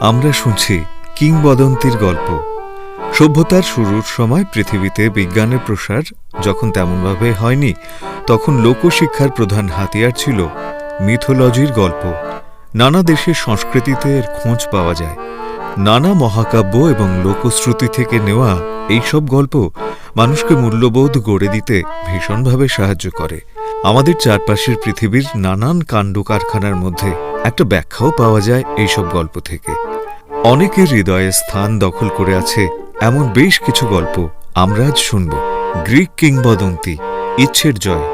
আমরা শুনছি কিংবদন্তির গল্প। সভ্যতার শুরুর সময় পৃথিবীতে বিজ্ঞানের প্রসার যখন তেমনভাবে হয়নি, তখন লোকশিক্ষার প্রধান হাতিয়ার ছিল মিথোলজির গল্প। নানা দেশের সংস্কৃতিতে এর খোঁজ পাওয়া যায়। নানা মহাকাব্য এবং লোকশ্রুতি থেকে নেওয়া এইসব গল্প মানুষকে মূল্যবোধ গড়ে দিতে ভীষণভাবে সাহায্য করে। আমাদের চারপাশের পৃথিবীর নানান কাণ্ড কারখানার মধ্যে একটা ব্যাখ্যাও পাওয়া যায় এইসব গল্প থেকে। অনেকের হৃদয়ে স্থান দখল করে আছে এমন বেশ কিছু গল্প আমরা আজ শুনব। গ্রিক কিংবদন্তি, ইচ্ছের জয়।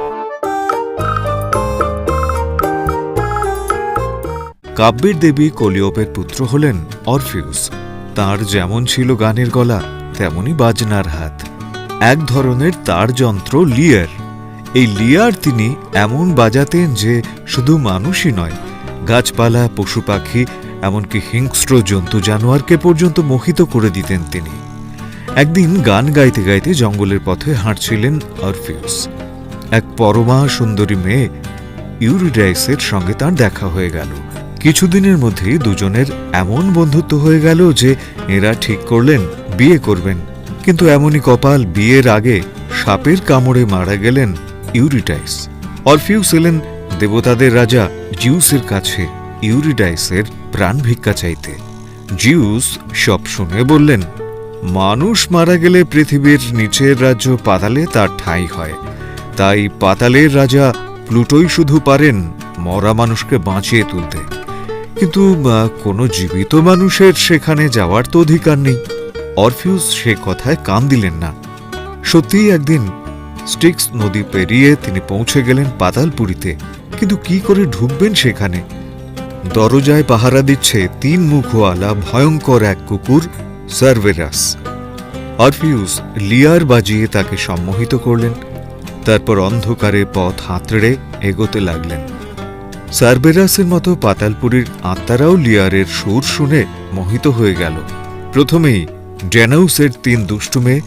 কাব্যের দেবী কলিওপের পুত্র হলেন অরফিউস। তার যেমন ছিল গানের গলা তেমনই বাজনার হাত। এক ধরনের তার যন্ত্র লিয়ার। এই লিয়ার তিনি এমন বাজাতেন যে শুধু মানুষই নয়, গাছপালা, পশু পাখি এমনকি হিংস্র জন্তু জানোয়ারকে পর্যন্ত মোহিত করে দিতেন তিনি। একদিন গান গাইতে গাইতে জঙ্গলের পথে হাঁটছিলেন অরফিউস। এক পরমা সুন্দরী মেয়ে ইউরিডাইসের সঙ্গে তার দেখা হয়ে গেল। কিছুদিনের মধ্যেই দুজনের এমন বন্ধুত্ব হয়ে গেল যে এরা ঠিক করলেন, বিয়ে করবেন। কিন্তু এমনই কপাল বিয়ের আগে সাপের কামড়ে মারা গেলেন ইউরিটাইস অরফিউস এলেন দেবতাদের রাজা জিউসের কাছে। ইউরিডাইসের প্রাণ ভিক্ষা চাইতে। জিউস সব শুনে বললেন, মানুষ মারা গেলে পৃথিবীর নিচের রাজ্য পাতালে তার ঠাঁই হয়। তাই পাতালের রাজা প্লুটোই শুধু পারেন মরা মানুষকে বাঁচিয়ে তুলতে। কিন্তু কোনো জীবিত মানুষের সেখানে যাওয়ার তো অধিকার নেই। অরফিউস সে কথায় কান দিলেন না। সত্যিই একদিন স্টিক্স নদী পেরিয়ে তিনি পৌঁছে গেলেন পাতালপুরীতে। কিন্তু কি করে ঢুকবেন সেখানে? দরজায় পাহারা দিচ্ছে তিন মুখওয়ালা ভয়ঙ্কর এক কুকুর, সার্ভেরাস। অরফিউস লিয়ার বাজিয়ে তাকে সম্মোহিত করলেন। তারপর অন্ধকারে পথ হাতড়ে এগোতে লাগলেন। সার্বেরাসের মতো পাতালপুরীর আত্মারাও লিয়ারের সুর শুনে মোহিত হয়ে গেল। প্রথমেই ড্যানাউসের তিন দুষ্টু মেয়ে,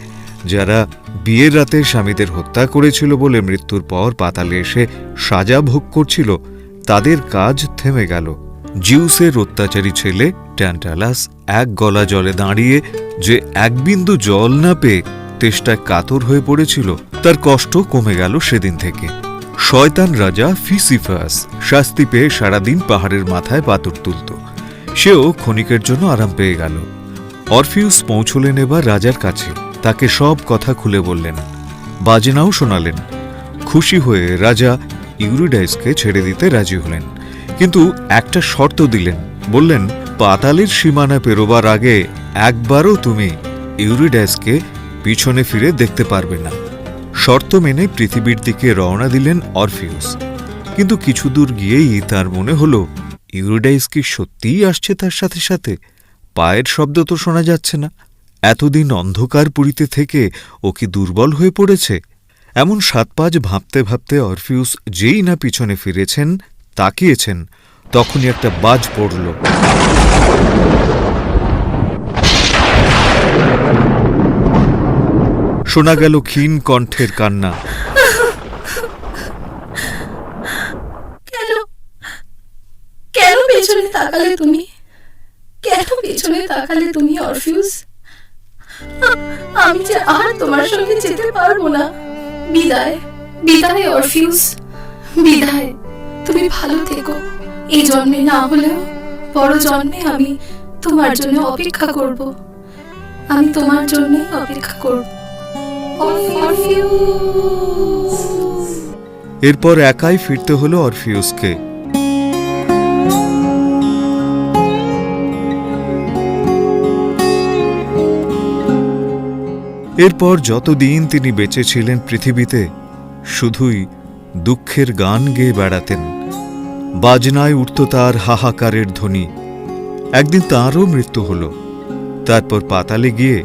যারা বিয়ের রাতে স্বামীদের হত্যা করেছিল বলে মৃত্যুর পর পাতালে এসে সাজা ভোগ করছিল, তাদের কাজ থেমে গেল। জিউসের অত্যাচারী ছেলে ট্যান্টালাস এক গলা জলে দাঁড়িয়ে যে এক বিন্দু জল না পেয়ে তেষ্টায় কাতর হয়ে পড়েছিল, তার কষ্ট কমে গেল সেদিন থেকে। শয়তান রাজা ফিসিফাস শাস্তি পেয়ে সারাদিন পাহাড়ের মাথায় পাথর তুলত। সেও ক্ষণিকের জন্য আরাম পেয়ে গেল। অরফিউস পৌঁছলেন এবার রাজার কাছে। তাকে সব কথা খুলে বললেন। বাজনাও শোনালেন। খুশি হয়ে রাজা ইউরিডাইসকে ছেড়ে দিতে রাজি হলেন। কিন্তু একটা শর্ত দিলেন। বললেন, পাতালের সীমানা পেরোবার আগে একবারও তুমি ইউরিডাইসকে পিছনে ফিরে দেখতে পারবে না। শর্ত মেনে পৃথিবীর দিকে রওনা দিলেন অরফিউস। কিন্তু কিছু দূর গিয়েই তার মনে হল, ইউরিডাইস কি সত্যিই আসছে তার সাথে সাথে? পায়ের শব্দ তো শোনা যাচ্ছে না। এতদিন অন্ধকার পুরীতে থেকে ও কি দুর্বল হয়ে পড়েছে? এমন সাত পাঁচ ভাবতে ভাবতে অরফিউস যেই না পিছনে ফিরেছেন তাকিয়েছেন, তখনই একটা বাজ পড়ল। শোনা গেল ক্ষীণ কণ্ঠের কান্না। কেন? কেন পেছনে তাকালে তুমি? কেন পেছনে তাকালে তুমি অরফিউস আমি যে আর তোমার সঙ্গে যেতে পারব না। বিদায় বিদায় অরফিউস বিদায়। তুমি ভালো থেকো। এই জন্মে না হলেও বড় জন্মে আমি তোমার জন্য অপেক্ষা করব। আমি তোমার জন্যই অপেক্ষা করব। এরপর একাই ফিরতে হলো অরফিউসকে। এরপর যতদিন তিনি বেঁচে ছিলেন পৃথিবীতে, শুধুই দুঃখের গান গেয়ে বেড়াতেন। বাজনায় উঠত তার হাহাকারের ধ্বনি। একদিন তাঁরও মৃত্যু হল। তারপর পাতালে গিয়ে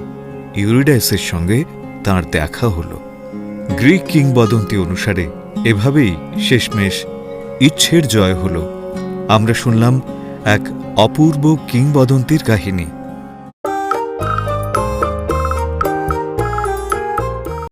ইউরিডাইসের সঙ্গে তার দেখা হল। গ্রিক কিংবদন্তি অনুসারে এভাবেই শেষমেশ ইচ্ছের জয় হল। আমরা শুনলাম এক অপূর্ব কিংবদন্তির কাহিনী।